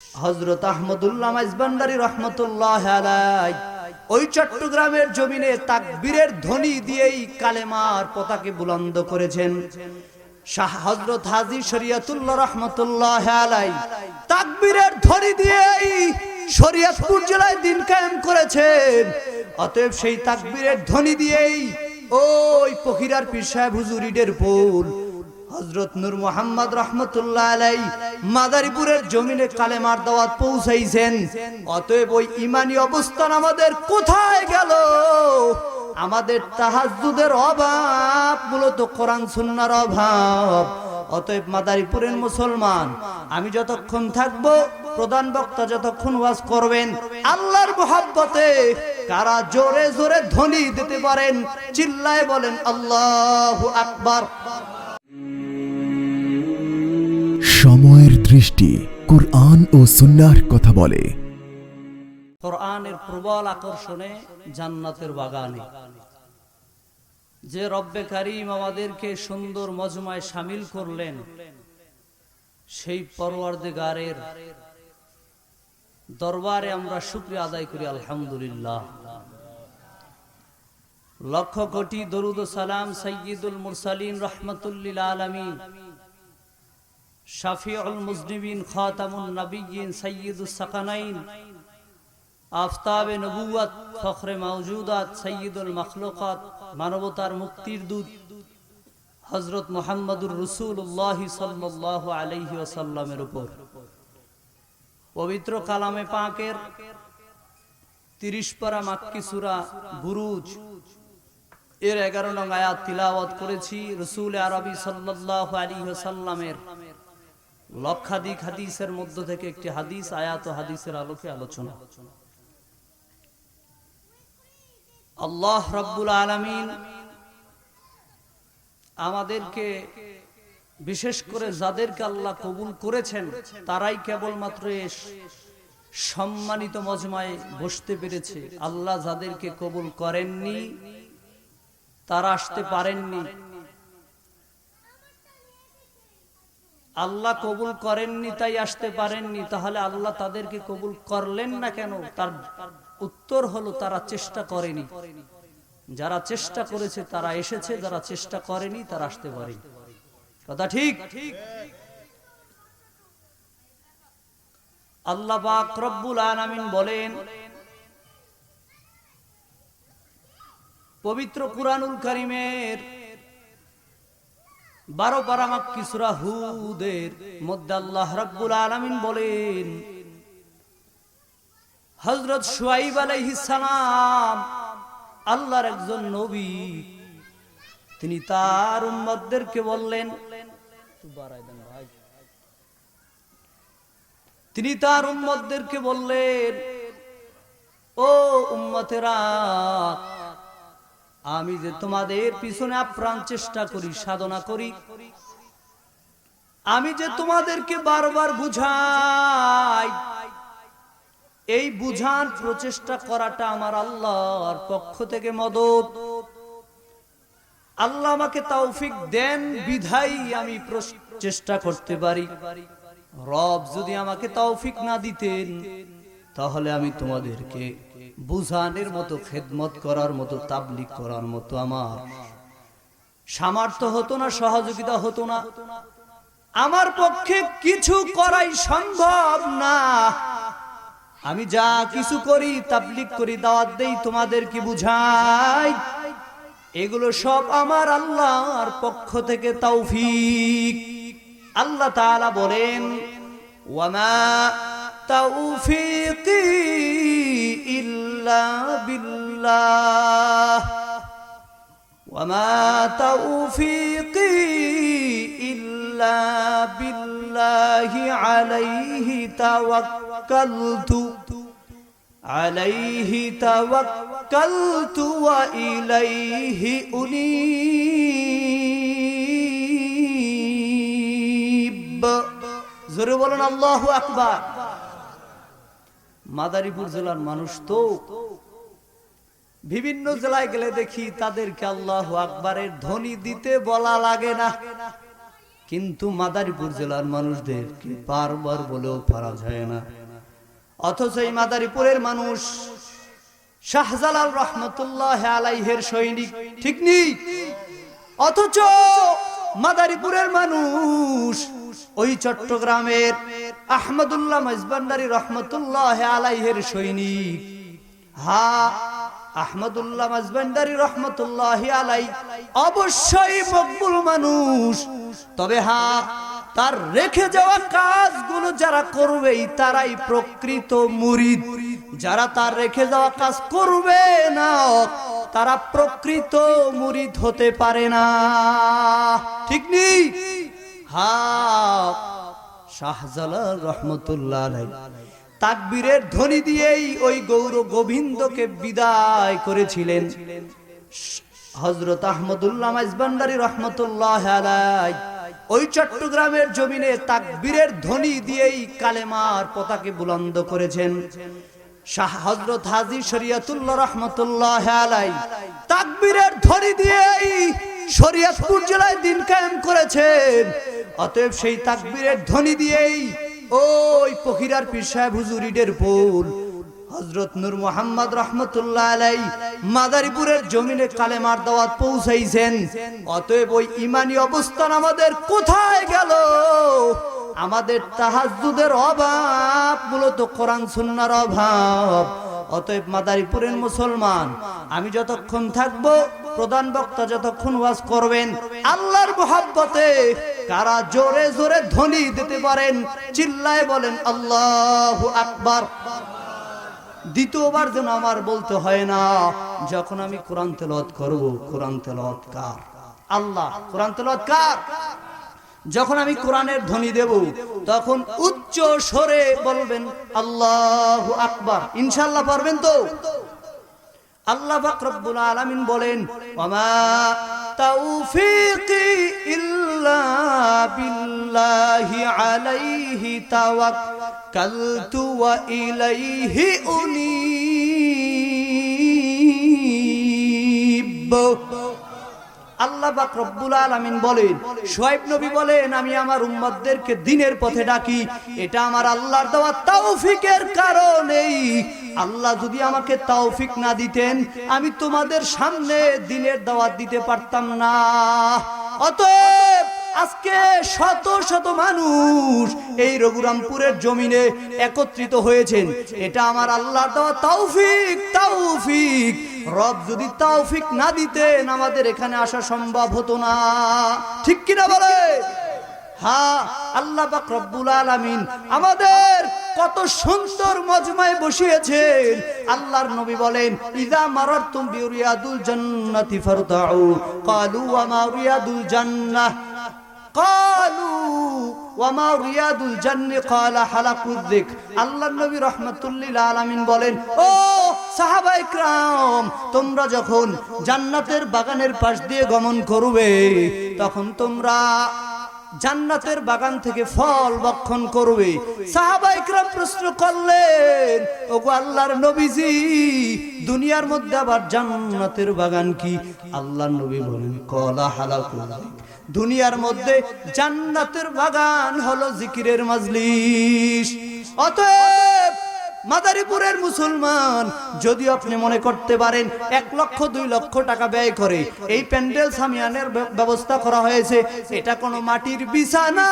হজরত আহমদুল্লাহ মাইজবান্ডারি রহমতুল্লাহ ওই চট্টগ্রামের জমিনে তাকবীরের ধ্বনি দিয়েই কালেমার পতাকে বুলন্দ করেছেন শাহ হজরত হাজি শরিয়াতুল্লাহ রহমতুল্লাহ আলাই তাকবীরের ধ্বনি দিয়েই শরিয়তপুর জেলায় দিন কায়েম করেছেন। অতএব সেই তাকবীরের ধ্বনি দিয়েই ওই পখিরার পীর সাহেব হুজুর ইডের পুল হজরত নূর মোহাম্মদ রহমতুল্লাহ আলাই মাদারীপুরের জমিনে কালেমার দাওয়াত পৌঁছাইছেন। অতএব ওই ইমানি অবস্থান আমাদের কোথায় গেল? আমাদের তাহাজুদের অভাব, মূলত কোরআন সুন্নার অভাব। অতএব মাদারীপুরের মুসলমান, আমি যতক্ষণ থাকব, প্রধান বক্তা যতক্ষণ ওয়াজ করবেন, আল্লাহর মোহাব্বতে কারা জোরে জোরে ধ্বনি দিতে পারেন, চিল্লায় বলেন, আল্লাহ আকবার। দৃষ্টি কোরআন ও সুন্নাহর কথা বলে। কোরআনের প্রবল আকর্ষণে জান্নাতের বাগানে। যে রব্বে কারিম আমাদেরকে সুন্দর মজমায় সামিল করলেন, সেই পরওয়ারদেগারের দরবারে আমরা শুক্রিয়া আদায় করি, আলহামদুলিল্লাহ। লক্ষ কোটি দরুদ সালাম সৈয়দুল মুরসালিন রহমতুল্লিল আলমিন। শাফিউল মুজনিবিন খাতামুন নবিয়িন সৈয়দুস সাকানাইন। আফতাবে নবুয়াত ফখরে মাওজুদাত সৈয়দুল মখলুকাত, মানবতার মুক্তির দূত হজরত মোহাম্মদুর রসুল্লাহ সাল্লাহ আলহি ওসাল্লামের উপর। পবিত্র কালামে পাকের তিরিশ পারা মাক্কি সুরা বুরুজ, এর এগারো নং আয়াত তিলাওয়াত করেছি। রসুল আরবি সাল্লাহ আলী সাল্লামের লক্ষাধিক হাদিসের মধ্য থেকে একটি হাদিস, আয়াত হাদিসের আলোকে আলোচনা। আল্লাহ রব্বুল আলমিন আমাদেরকে, বিশেষ করে যাদেরকে আল্লাহ কবুল করেছেন, তারাই কেবলমাত্র সম্মানিত মজমায় বসতে পেরেছে। আল্লাহ যাদেরকে কবুল করেননি, তারা আসতে পারেননি। আল্লাহ কবুল করেননি, তাই আসতে পারেননি, তাহলে আল্লাহ তাদেরকে কবুল করলেন না কেন? তার উত্তর হলো তারা চেষ্টা করেনি। যারা চেষ্টা করেছে, তারা এসেছে, যারা চেষ্টা করেনি, তারা আসতে পারেনি। কথা ঠিক? আল্লাহ পাক রব্বুল বলেন, পবিত্র কুরআনুল কারীমের বারো পারামাক কিসুরা হুদের মধ্যে আল্লাহ রব্বুল আলামিন বলেন হজরত সুয়াইব আলাইহিস সালাম আল্লাহর একজন নবী, তিনি তার উম্মতদেরকে বললেন, তিনি তার উম্মতদেরকে বললেন, ও উম্মতেরা আমি যে তোমাদের পিছনে আপ্রাণ চেষ্টা করি, সাধনা করি, আমি যে তোমাদেরকে বারবার বুঝাই, এই বুঝান প্রচেষ্টা করাটা আমার আল্লাহর পক্ষ থেকে মদত। আল্লাহ আমাকে তৌফিক দেন, বিধাই আমি চেষ্টা করতে পারি। রব যদি আমাকে তৌফিক না দিতেন, তাহলে আমি তোমাদেরকে বুঝানের মতো খেদমত করার মতো তাবলিক করার মতো আমার। সামর্থ্য হতো না, সহযোগিতা হতো না। আমার পক্ষে কিছু করাই সম্ভব না। আমি যা কিছু করি তাবলিক করি, দাওয়াত দেই, তোমাদের কি বুঝাই? এগুলো সব আমার আল্লাহর পক্ষ থেকে তৌফিক। আল্লাহ তাআলা বলেন ওয়ামা তৌফিকি إلا بالله وما توفيقي إلا بالله عليه توكلت عليه توكلت وإليه أنيب زربنا الله أكبر মাদারীপুর জেলার মানুষ তো বিভিন্ন জেলায় গেলে দেখি তাদেরকে আল্লাহু আকবারের ধ্বনি দিতে বলা লাগে না। কিন্তু মাদারীপুর জেলার মানুষদেরকে বারবার বলেও পারা যায় না। অথচ এই মাদারীপুরের মানুষ শাহজালাল রহমতুল্লাহ আলাইহের সৈনিক, ঠিক নেই অথচ মাদারীপুরের মানুষ ওই চট্টগ্রামের আহমদুল্লাহ মজবান্ডারি রহমতুল্লাহ আলাইহের সৈনিক। হা, আহমদুল্লাহ মজবান্ডারি রহমতুল্লাহ আলাই, অবশ্যই মকবুল মানুষ। তবে হা, তার রেখে যাওয়া কাজগুলো যারা করবেই, তারাই প্রকৃত মুরিদ। যারা তার রেখে যাওয়া কাজ করবে না, তারা প্রকৃত মুরিদ হতে পারে না। ঠিক নেই? হা শাহজালাল রহমতুল্লাহ তাকবীরের ধ্বনি দিয়েই ওই গৌর গোবিন্দকে বিদায় করেছিলেন। হজরত আহমদুল্লাহ মাইজবান্ডারি রহমতুল্লাহ আলাই ওই চট্টগ্রামের জমিনে তাকবীরের ধ্বনি দিয়েই কালেমার পতাকে বুলন্দ করেছেন। শাহ হজরত হাজি শরিয়াতুল্লাহ রহমতুল্লাহ আলাই তাকবীরের ধ্বনি দিয়েই শরিয়াতপুর জেলায় দিন কায়েম করেছেন। অতএব সেই তাকবীরের ধ্বনি দিয়েই ওই পখিরার পীর সাহেব হুজুর ইটের ফুল হজরত নূর মোহাম্মদ রহমতুল্লাহ আলাই মাদারীপুরের জমিনে কালেমার দাওয়াত পৌঁছাইছেন। অতএব ওই ইমানি অবস্থান আমাদের কোথায় গেল? আমাদের তাহাজুদের অভাব, মূলত কোরআন সুন্নার অভাব। অতএব মাদারীপুরের মুসলমান, আমি যতক্ষণ থাকব, প্রধান বক্তা যতক্ষণ ওয়াজ করবেন, আল্লাহর মোহাব্বতে কারা জোরে জোরে ধ্বনি দিতে পারেন, চিল্লায় বলেন, আল্লাহ আকবার। দ্বিতীয়বার যেন আমার বলতে হয় না, যখন আমি কোরআন তেলত করব, কোরআন তেলত কার? আল্লাহ, কোরআন তেলত কার? যখন আমি কোরআনের ধ্বনি দেব, তখন উচ্চ স্বরে বলবেন, আল্লাহ আকবার। ইনশাল্লাহ পারবেন তো? আল্লাহ পাক রব্বুল আলামিন বলেন توفيقي إلا بالله عليه توكلت وإليه أنيب. আল্লাহ পাক রব্বুল আলামিন বলেন সোয়েব নবী বলেন, আমি আমার উম্মতদেরকে দিনের পথে ডাকি, এটা আমার আল্লাহর দেওয়া তৌফিকের কারণেই। আল্লাহ যদি আমাকে তাওফিক না দিতেন, আমি তোমাদের সামনে দিনের দাওয়াত দিতে পারতাম না। অতএব আজকে শত শত মানুষ এই রঘুরামপুরের জমিনে একত্রিত হয়েছেন। এটা আমার আল্লাহর দেওয়া তৌফিক তৌফিক। রব যদি তৌফিক না দিতেন, আমাদের এখানে আসা সম্ভব হতো না। ঠিক কিনা বলে? হ্যাঁ আল্লাহ পাক রব্বুল আলামিন আমাদের কত সুন্দর মজমায় বসিয়েছেন। আল্লাহর নবী বলেন, ইদা মারারতুম বিরিয়াদুল জান্নাতি ফারতাউ ক্বালু ওয়া মা রিয়াদুল জান্নাহ। তোমরা যখন জান্নাতের বাগানের পাশ দিয়ে গমন করবে, তখন তোমরা জান্নাতের বাগান থেকে ফল বক্ষণ করবে। সাহাবাইকরা প্রশ্ন করলেন, ওগো আল্লাহর নবীজি, দুনিয়ার মধ্যে আবার জান্নাতের বাগান কি? আল্লাহ নবী বলেন, কলা হালা কলা দুনিয়ার মধ্যে জান্নাতের বাগান হলো জিকিরের মাজলিস অতএব মাদারীপুরের মুসলমান, যদি আপনি মনে করতে পারেন এক লক্ষ, দুই লক্ষ টাকা ব্যয় করে এই প্যান্ডেল সামিয়ানের ব্যবস্থা করা হয়েছে, এটা কোনো মাটির বিছানা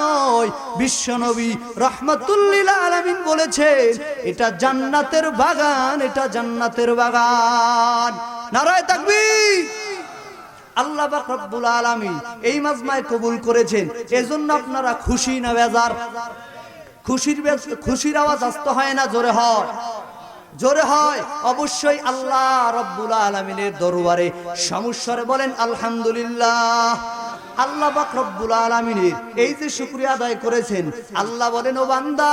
নয়। বিশ্বনবী রহমতুল্লিল আলামিন বলেছেন, এটা জান্নাতের বাগান, এটা জান্নাতের বাগান। নারায় তাকবীর! আল্লাহ রব্বুল আলমী এই মাজমায় কবুল করেছেন। এজন্য আপনারা খুশি না বেজার? খুশির খুশির আওয়াজ আস্ত হয় না? জোরে হয়। জোরে হয়। অবশ্যই আল্লাহ রব্বুল আলমিনের দরবারে। সমস্যারে বলেন, আলহামদুলিল্লাহ। আল্লাহ পাক রব্বুল আলামিনের এই যে শুকরিয়া আদায় করেছেন, আল্লাহ বলেন, ও বান্দা,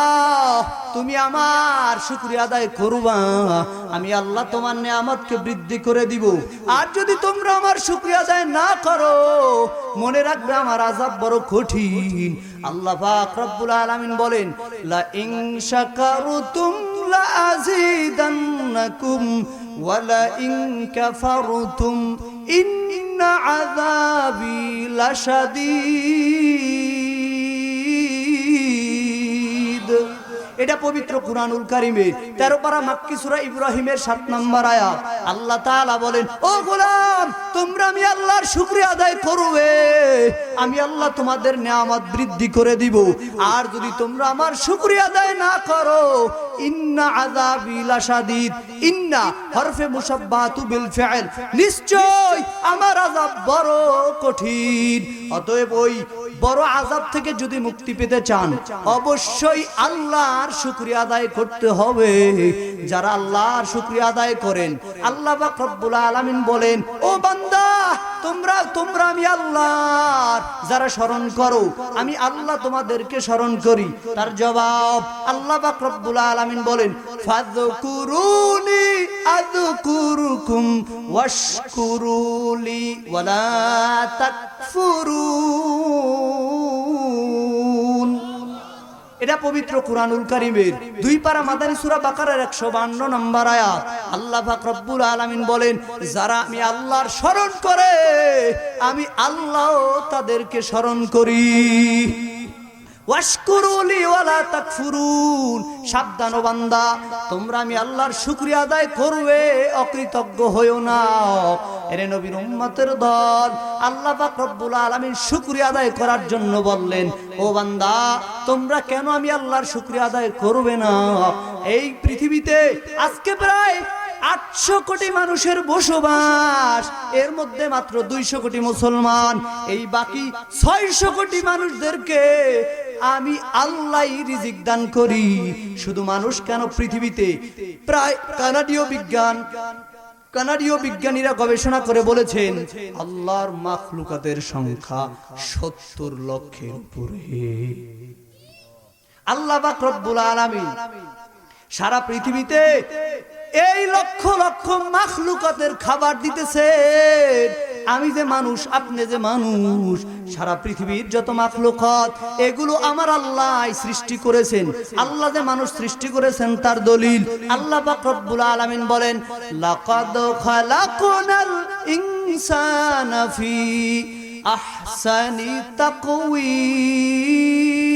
তুমি আমার শুকরিয়া আদায় করবা। আমি আল্লাহ তোমার নিয়ামতকে বৃদ্ধি করে দিব। আর যদি তোমরা আমার শুকরিয়া আদায় না করো, মনে রাখবে আমার আযাব বড় কঠিন। আল্লাহ পাক রব্বুল আলামিন বলেন, লা ইন শাকারতুম লা আযীদান্নাকুম ওয়া লা ইন ইন্না আযাবি লাশাদীদ এটা পবিত্র কুরআনুল কারিমের তেরো পারা মাক্কি সূরা ইব্রাহিমের সাত নম্বর আয়াত। আল্লাহ তাআলা বলেন, ও গোলাম, তোমরা আমি আল্লাহর শুকরিয়া আদায় করবে। আমি আল্লাহ তোমাদের নিয়ামত বৃদ্ধি করে দিব। আর যদি তোমরা আমার শুকরিয়া আদায় না করো, ইন্না আযাবি লাশাদীদ। ইন্না হরফে মুসাব্বাতু বিল ফি'ল নিশ্চয় আমার আযাব বড় কঠিন। অতএব ওই বড় আযাব থেকে যদি মুক্তি পেতে চান, অবশ্যই আল্লাহর শুকরিয়া আদায় করতে হবে। যারা আল্লাহর শুকরিয়া আদায় করেন, আল্লাহ রব্বুল আলামিন বলেন, ও বান্দা, তোমরা তোমরা আমি আল্লাহর, যারা স্মরণ করো, আমি আল্লাহ তোমাদেরকে স্মরণ করি। তার জবাব আল্লাহ রব্বুল আলামিন বলেন, ফাযকুরুনি আযকুরুকুম ওয়াশকুরুলি ওয়ালা তাকফুরুন এটা পবিত্র কুরআনুল কারীমের দুই পারা মাদানী সূরা বাকারার 152 নম্বর আয়াত। আল্লাহ পাক রব্বুল আলামিন বলেন, যারা আমি আল্লাহর স্মরণ করে, আমি আল্লাহ তাদেরকে স্মরণ করি। ওয়াশকুরুলি ওয়ালা তাকফুরুন। সাবধান বান্দা, তোমরা আমি আল্লাহর শুকরিয়া আদায় করবে, অকৃতজ্ঞ হইও না এরে নবীর উম্মতের দল, আল্লাহ পাক রব্বুল আলামিন আদায় করার জন্য বললেন, ও বান্দা, তোমরা কেন আমি আল্লাহর শুকরিয়া আদায় করবে না? এই পৃথিবীতে আজকে প্রায় আটশো কোটি মানুষের বসবাস, এর মধ্যে মাত্র দুইশো কোটি মুসলমান, এই বাকি ছয়শো কোটি মানুষদেরকে আমি আল্লাহ রিজিক দান করি। শুধু মানুষ কেন পৃথিবীতে? প্রায় কানাডীয় বিজ্ঞান, কানাডীয় বিজ্ঞানীরা গবেষণা করে বলেছেন, আল্লাহর মাখলুকাতের সংখ্যা সত্তর লক্ষের উপরে। আল্লাহ পাক রব্বুল আলামিন সারা পৃথিবীতে এই লক্ষ লক্ষ মাখলুকাতের খাবার দিতেছে আমি যে মানুষ, আপনি যে মানুষ, সারা পৃথিবীর যত মাখলুকাত, এগুলো আমার আল্লাহ সৃষ্টি করেছেন। আল্লাহ যে মানুষ সৃষ্টি করেছেন তার দলিল। আল্লাহ রব্বুল আলামিন বলেন, লাকাদ আহসানি তাকওয়িম।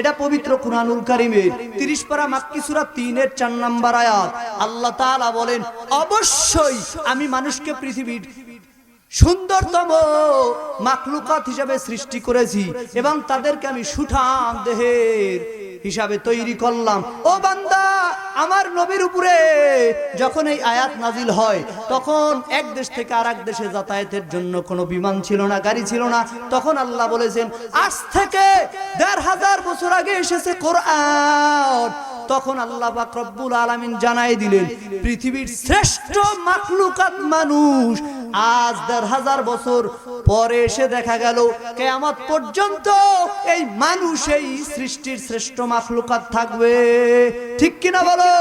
এটা পবিত্র কুরআনুল কারীমের 30 পারা মাক্কি সূরা 3 এর 4 নাম্বার আয়াত। আল্লাহ তাআলা বলেন, অবশ্যই আমি মানুষকে পৃথিবীর সুন্দরতম মাকলুকাত হিসাবে সৃষ্টি করেছি এবং তাদেরকে আমি সুঠাম দেহের হিসাবে তৈরি করলাম। ও বান্দা, আমার নবীর উপরে যখন এই আয়াত নাজিল হয়, তখন এক দেশ থেকে আর দেশে যাতায়াতের জন্য কোনো বিমান ছিল না, গাড়ি ছিল না। তখন আল্লাহ বলেছেন, আজ থেকে দেড় হাজার বছর আগে এসেছে কোরআন। তখন আল্লাহ রব্বুল আলামিন জানাই দিলেন, পৃথিবীর শ্রেষ্ঠ মাকলুকাত মানুষ আজ দেড় হাজার বছর পরে এসে দেখা গেল, কেয়ামত পর্যন্ত এই মানুষ এই সৃষ্টির শ্রেষ্ঠ মাফলুকাত থাকবে। ঠিক কিনা বলো?